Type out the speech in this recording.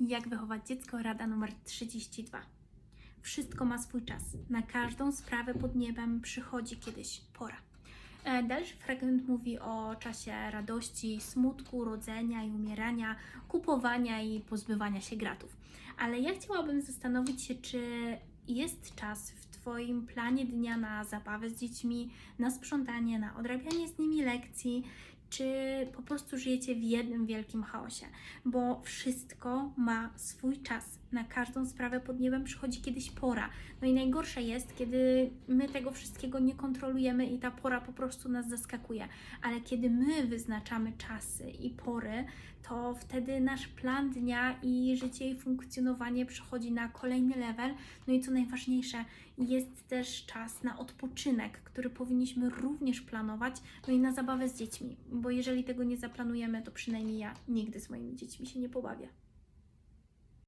Jak wychować dziecko? Rada numer 32. Wszystko ma swój czas. Na każdą sprawę pod niebem przychodzi kiedyś pora. E, Dalszy fragment mówi o czasie radości, smutku, rodzenia i umierania, kupowania i pozbywania się gratów. Ale ja chciałabym zastanowić się, czy jest czas w Twoim planie dnia na zabawę z dziećmi, na sprzątanie, na odrabianie z nimi lekcji, czy po prostu żyjecie w jednym wielkim chaosie, bo wszystko ma swój czas. Na każdą sprawę pod niebem przychodzi kiedyś pora. No i najgorsze jest, kiedy my tego wszystkiego nie kontrolujemy i ta pora po prostu nas zaskakuje. Ale kiedy my wyznaczamy czasy i pory, to wtedy nasz plan dnia i życie i funkcjonowanie przechodzi na kolejny level. No i co najważniejsze, jest też czas na odpoczynek, który powinniśmy również planować, no i na zabawę z dziećmi, bo jeżeli tego nie zaplanujemy, to przynajmniej ja nigdy z moimi dziećmi się nie pobawię.